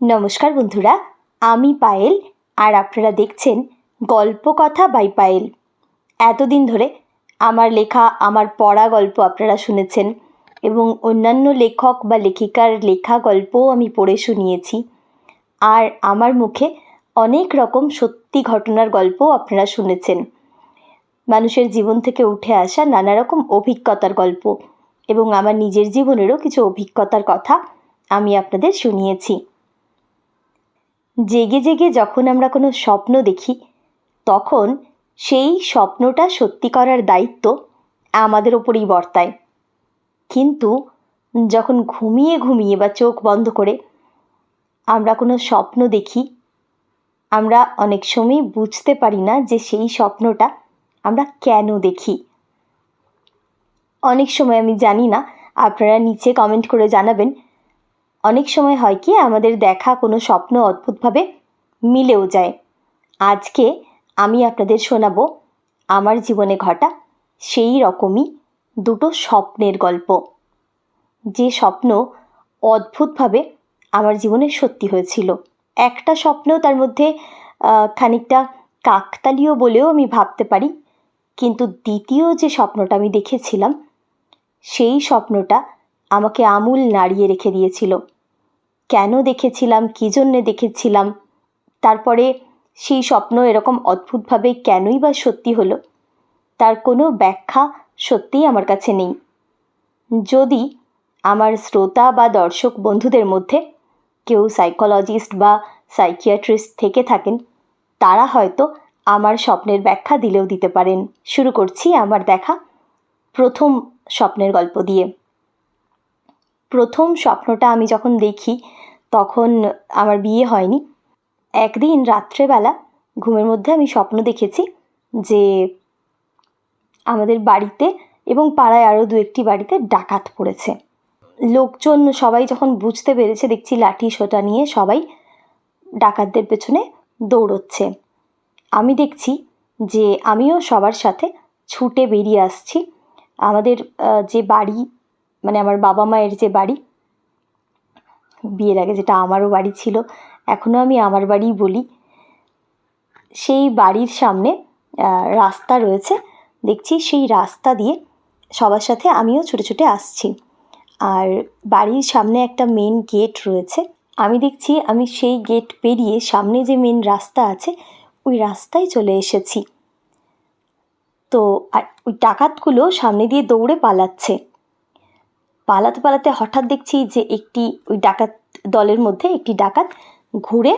নমস্কার বন্ধুরা, আমি পায়েল আর আপনারা দেখছেন গল্প কথা বাই পায়েল। এতদিন ধরে আমার লেখা, আমার পড়া গল্প আপনারা শুনেছেন এবং অন্যান্য লেখক বা লেখিকার লেখা গল্পও আমি পড়ে শুনিয়েছি। আর আমার মুখে অনেক রকম সত্যি ঘটনার গল্পও আপনারা শুনেছেন। মানুষের জীবন থেকে উঠে আসা নানা রকম অভিজ্ঞতার গল্প এবং আমার নিজের জীবনেরও কিছু অভিজ্ঞতার কথা আমি আপনাদের শুনিয়েছি। জেগে জেগে যখন আমরা কোনো স্বপ্ন দেখি, তখন সেই স্বপ্নটা সত্যি করার দায়িত্ব আমাদের ওপরেই বর্তায়। কিন্তু যখন ঘুমিয়ে ঘুমিয়ে বা চোখ বন্ধ করে আমরা কোনো স্বপ্ন দেখি, আমরা অনেক সময় বুঝতে পারি না যে সেই স্বপ্নটা আমরা কেন দেখি। অনেক সময় আমি জানি না, আপনারা নিচে কমেন্ট করে জানাবেন অনেক সময় হয় কি, আমাদের দেখা কোনো স্বপ্ন অদ্ভুতভাবে মিলেও যায়। আজকে আমি আপনাদের শোনাবো আমার জীবনে ঘটা সেই রকমই দুটো স্বপ্নের গল্প। যে স্বপ্ন অদ্ভুতভাবে আমার জীবনে সত্যি হয়েছিল। একটা স্বপ্ন তার মধ্যে খানিকটা কাকতালীয় বলেও আমি ভাবতে পারি, কিন্তু দ্বিতীয় যে স্বপ্নটা আমি দেখেছিলাম, সেই স্বপ্নটা আমাকে আমূল নাড়িয়ে রেখে দিয়েছিল। কেন দেখেছিলাম, কী জন্যে দেখেছিলাম? তারপরে সেই স্বপ্ন এরকম অদ্ভুতভাবে কেনই বা সত্যি হলো? তার কোনো ব্যাখ্যা সত্যিই আমার কাছে নেই। যদি আমার শ্রোতা বা দর্শক বন্ধুদের মধ্যে কেউ সাইকোলজিস্ট বা সাইকিয়াট্রিস্ট থেকে থাকেন, তারা হয়তো আমার স্বপ্নের ব্যাখ্যা দিলেও দিতে পারেন। শুরু করছি আমার দেখা প্রথম স্বপ্নের গল্প দিয়ে। প্রথম স্বপ্নটা আমি যখন দেখি, তখন আমার বিয়ে হয়নি। একদিন রাত্রেবেলা ঘুমের মধ্যে আমি স্বপ্ন দেখেছি যে আমাদের বাড়িতে এবং পাড়ায় আরও দু একটি বাড়িতে ডাকাত পড়েছে। লোকজন সবাই যখন বুঝতে পেরেছে, দেখছি লাঠি সোটা নিয়ে সবাই ডাকাতদের পেছনে দৌড়চ্ছে। আমি দেখছি যে আমিও সবার সাথে ছুটে বেরিয়ে আসছি। আমাদের যে বাড়ি মানে আমার বাবা মায়ের যে বাড়ি, বিয়ের আগে যেটা আমারও বাড়ি ছিল এখনও আমি আমার বাড়িই বলি। সেই বাড়ির সামনে রাস্তা রয়েছে। দেখছি সেই রাস্তা দিয়ে সবার সাথে আমিও ছুটে ছুটে আসছি। আর বাড়ির সামনে একটা মেন গেট রয়েছে। আমি দেখছি আমি সেই গেট পেরিয়ে সামনে যে মেন রাস্তা আছে, ওই রাস্তায় চলে এসেছি। তো, আর ওই ডাকাতগুলো সামনে দিয়ে দৌড়ে পালাচ্ছে। পালাতে পালাতে হঠাৎ দেখছি যে একটি ওই ডাকাত দলের মধ্যে একটি ডাকাত ঘুরে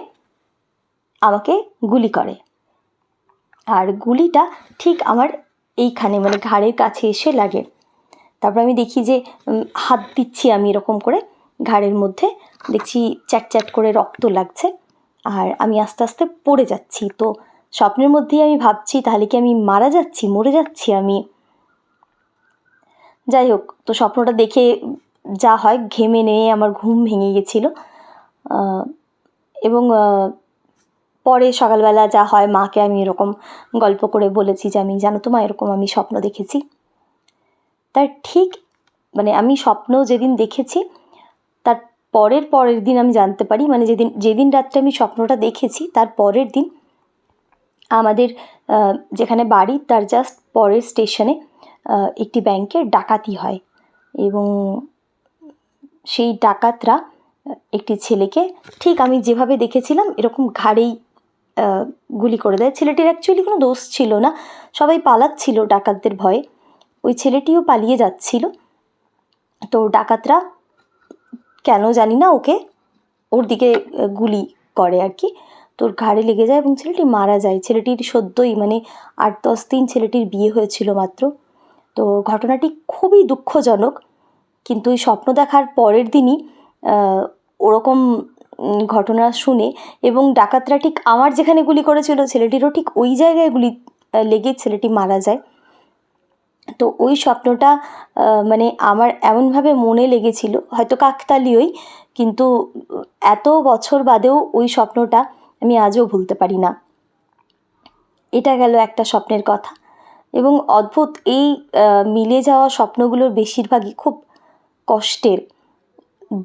আমাকে গুলি করে। আর গুলিটা ঠিক আমার এইখানে মানে ঘাড়ের কাছে এসে লাগে। তারপর আমি দেখি যে হাত দিচ্ছি আমি এরকম করে। ঘাড়ের মধ্যে দেখছি চ্যাট চ্যাট করে রক্ত লাগছে। আর আমি আস্তে আস্তে পড়ে যাচ্ছি। তো স্বপ্নের মধ্যেই আমি ভাবছি, তাহলে কি আমি মারা যাচ্ছি, মরে যাচ্ছি আমি? যাই হোক, তো স্বপ্নটা দেখে যা হয়, ঘেমে নিয়ে আমার ঘুম ভেঙে গেছিল। এবং পরে সকালবেলা যা হয়, মাকে আমি এরকম গল্প করে বলেছি যে, আমি জানো তো মা, এরকম আমি স্বপ্ন দেখেছি। তার ঠিক মানে আমি স্বপ্ন যেদিন দেখেছি, তার পরের পরের দিন আমি জানতে পারি মানে যেদিন যেদিন রাত্রে আমি স্বপ্নটা দেখেছি, তার পরের দিন আমাদের যেখানে বাড়ি, তার জাস্ট পরের স্টেশনে একটি ব্যাংকের ডাকাতি হয়। এবং সেই ডাকাতরা একটি ছেলেকে, ঠিক আমি যেভাবে দেখেছিলাম, এরকম ঘাড়েই গুলি করে দেয়। ছেলেটির অ্যাকচুয়ালি কোনো দোষ ছিল না। সবাই পালাচ্ছিল ডাকাতদের ভয়ে। ওই ছেলেটিও পালিয়ে যাচ্ছিল। তো ডাকাতরা কেন জানি না, ওকে ওর দিকে গুলি করে আর কি। তোর ঘাড়ে লেগে যায় এবং ছেলেটি মারা যায়। ছেলেটির সদ্যই মানে আট দশ দিন ছেলেটির বিয়ে হয়েছিল মাত্র। তো ঘটনাটি খুবই দুঃখজনক। কিন্তু ওই স্বপ্ন দেখার পরের দিনই ওরকম ঘটনা শুনে এবং ডাকাতরা ঠিক আমার যেখানে গুলি করেছিল, ছেলেটিরও ঠিক ওই জায়গায় গুলি লেগে ছেলেটি মারা যায়। তো ওই স্বপ্নটা মানে আমার এমনভাবে মনে লেগেছিল, হয়তো কাকতালীয়ই, কিন্তু এত বছর বাদেও ওই স্বপ্নটা আমি আজও ভুলতে পারি না। এটা গেল একটা স্বপ্নের কথা। এবং অদ্ভুত এই মিলে যাওয়া স্বপ্নগুলোর বেশিরভাগই খুব কষ্টের।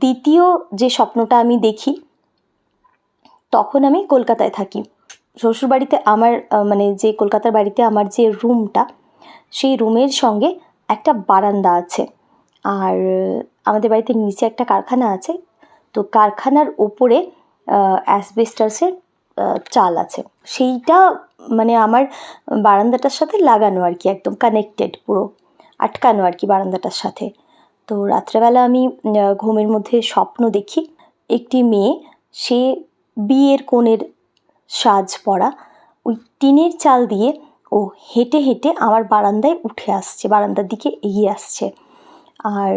দ্বিতীয় যে স্বপ্নটা আমি দেখি, তখন আমি কলকাতায় থাকি। শ্বশুরবাড়িতে আমার মানে যে কলকাতার বাড়িতে আমার যে রুমটা, সেই রুমের সঙ্গে একটা বারান্দা আছে। আর আমাদের বাড়িতে নিচে একটা কারখানা আছে। তো কারখানার ওপরে অ্যাসবেস্টাসের চাল আছে। সেইটা মানে আমার বারান্দাটার সাথে লাগানো আর কি, একদম কানেক্টেড পুরো। আটকানো আর কি বারান্দাটার সাথে। তো রাত্রেবেলা আমি ঘুমের মধ্যে স্বপ্ন দেখি, একটি মেয়ে, সে বিয়ের কোণের সাজ পরা, ওই টিনের চাল দিয়ে ও হেঁটে হেঁটে আমার বারান্দায় উঠে আসছে, বারান্দার দিকে এগিয়ে আসছে। আর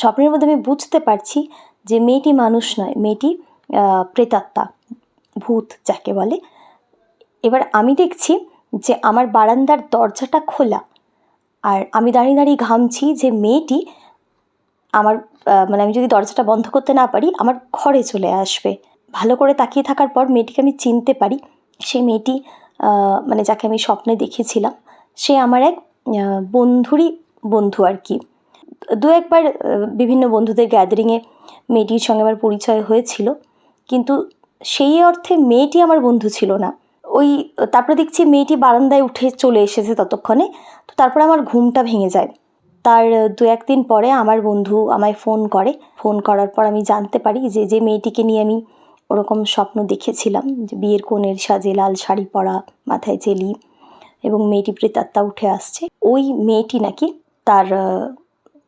স্বপ্নের মধ্যে আমি বুঝতে পারছি যে মেয়েটি মানুষ নয়, মেয়েটি প্রেতাত্মা। ভূত যাকে বলে। এবার আমি দেখছি যে আমার বারান্দার দরজাটা খোলা। আর আমি দাঁড়িয়ে দাঁড়িয়ে ঘামছি যে মেয়েটি আমার মানে আমি যদি দরজাটা বন্ধ করতে না পারি, আমার ঘরে চলে আসবে। ভালো করে তাকিয়ে থাকার পর মেয়েটিকে আমি চিনতে পারি। সেই মেয়েটি মানে যাকে আমি স্বপ্নে দেখেছিলাম, সে আমার এক বন্ধুরই বন্ধু আর কি। দু একবার বিভিন্ন বন্ধুদের গ্যাদারিংয়ে মেয়েটির সঙ্গে আমার পরিচয় হয়েছিল। কিন্তু সেই অর্থে মেয়েটি আমার বন্ধু ছিল না। ওই, তারপরে দেখছি মেয়েটি বারান্দায় উঠে চলে এসেছে ততক্ষণে। তো তারপরে আমার ঘুমটা ভেঙে যায়। তার দু একদিন পরে আমার বন্ধু আমায় ফোন করে। ফোন করার পর আমি জানতে পারি যে যে মেয়েটিকে নিয়ে আমি ওরকম স্বপ্ন দেখেছিলাম যে বিয়ের কোণের সাজে লাল শাড়ি পরা, মাথায় চেলি এবং মেয়েটি প্রেতাত্মা উঠে আসছে। ওই মেয়েটি নাকি তার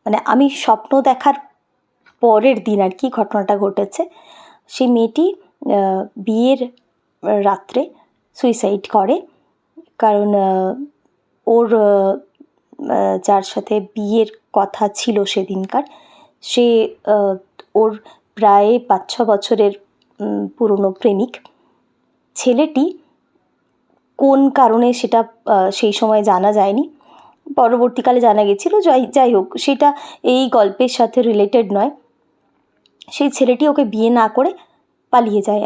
মানে আমি স্বপ্ন দেখার পরের দিন আর কি ঘটনাটা ঘটেছে। সেই মেয়েটি বিয়ের রাত্রে সুইসাইড করে। কারণ ওর যার সাথে বিয়ের কথা ছিল সেদিনকার, সে ওর প্রায় পাঁচ ছ বছরের পুরনো প্রেমিক। ছেলেটি কোন কারণে সেটা সেই সময় জানা যায়নি। পরবর্তীকালে জানা গেছিল, যাই যাই হোক, সেটা এই গল্পের সাথে রিলেটেড নয়। সেই ছেলেটি ওকে বিয়ে না করে পালিয়ে যায়।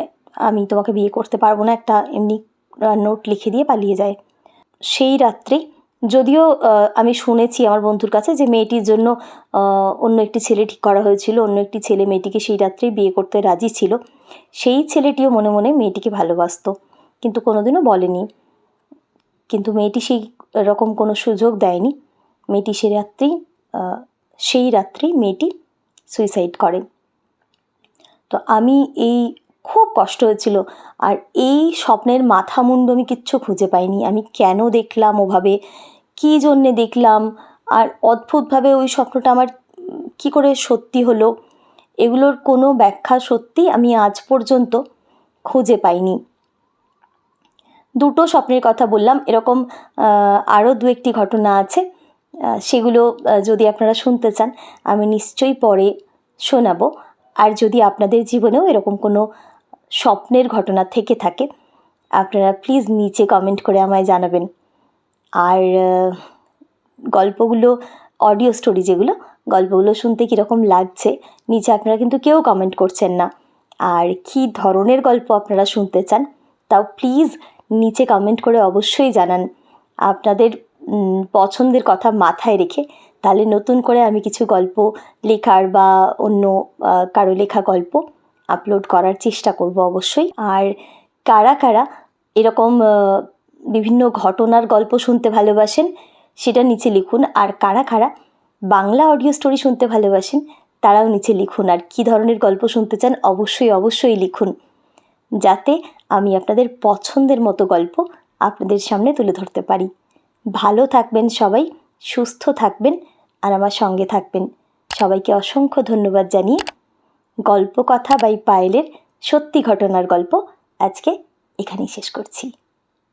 আমি তোমাকে বিয়ে করতে পারব না। একটা এমনি নোট লিখে দিয়ে পালিয়ে যায়। সেই রাত্রে যদিও আমি শুনেছি আমার বন্ধুর কাছে যে মেয়েটির জন্য অন্য একটি ছেলে ঠিক করা হয়েছিল। অন্য একটি ছেলে মেয়েটিকে সেই রাত্রেই বিয়ে করতে রাজি ছিল। সেই ছেলেটিও মনে মনে মেয়েটিকে ভালোবাসতো। কিন্তু কোনোদিনও বলেনি। কিন্তু মেয়েটি সেই রকম কোনো সুযোগ দেয়নি। মেয়েটি সে রাত্রেই আহ, সেই রাত্রেই মেয়েটি সুইসাইড করে। তো আমি এই খুব কষ্ট হয়েছিল। আর এই স্বপ্নের মাথা মুন্ডু আমি কিচ্ছু খুঁজে পাইনি। আমি কেন দেখলাম ওভাবে? কী জন্যে দেখলাম? আর অদ্ভুতভাবে ওই স্বপ্নটা আমার কী করে সত্যি হলো? এগুলোর কোনো ব্যাখ্যা সত্যি আমি আজ পর্যন্ত খুঁজে পাইনি। দুটো স্বপ্নের কথা বললাম। এরকম আরও দু একটি ঘটনা আছে। সেগুলো যদি আপনারা শুনতে চান, আমি নিশ্চয়ই পরে শোনাবো। আর যদি আপনাদের জীবনেও এরকম কোনো স্বপ্নের ঘটনা থেকে থাকে, আপনারা প্লিজ নিচে কমেন্ট করে আমায় জানাবেন। আর গল্পগুলো অডিও স্টোরি যেগুলো, গল্পগুলো শুনতে কীরকম লাগছে, নিচে আপনারা কিন্তু কেউ কমেন্ট করছেন না। আর কী ধরনের গল্প আপনারা শুনতে চান, তাও প্লিজ নিচে কমেন্ট করে অবশ্যই জানান। আপনাদের পছন্দের কথা মাথায় রেখে তাহলে নতুন করে আমি কিছু গল্প লেখার বা অন্য কারও লেখা গল্প আপলোড করার চেষ্টা করব অবশ্যই। আর কারা কারা এরকম বিভিন্ন ঘটনার গল্প শুনতে ভালোবাসেন সেটা নিচে লিখুন। আর কারা কারা বাংলা অডিও স্টোরি শুনতে ভালোবাসেন তারাও নিচে লিখুন। আর কী ধরনের গল্প শুনতে চান অবশ্যই অবশ্যই লিখুন। যাতে আমি আপনাদের পছন্দের মতো গল্প আপনাদের সামনে তুলে ধরতে পারি। ভালো থাকবেন সবাই। সুস্থ থাকবেন আর আমার সঙ্গে থাকবেন। সবাইকে অসংখ্য ধন্যবাদ জানিয়ে গল্প কথা বাই পায়েলের সত্যি ঘটনার গল্প আজকে এখানেই শেষ করছি।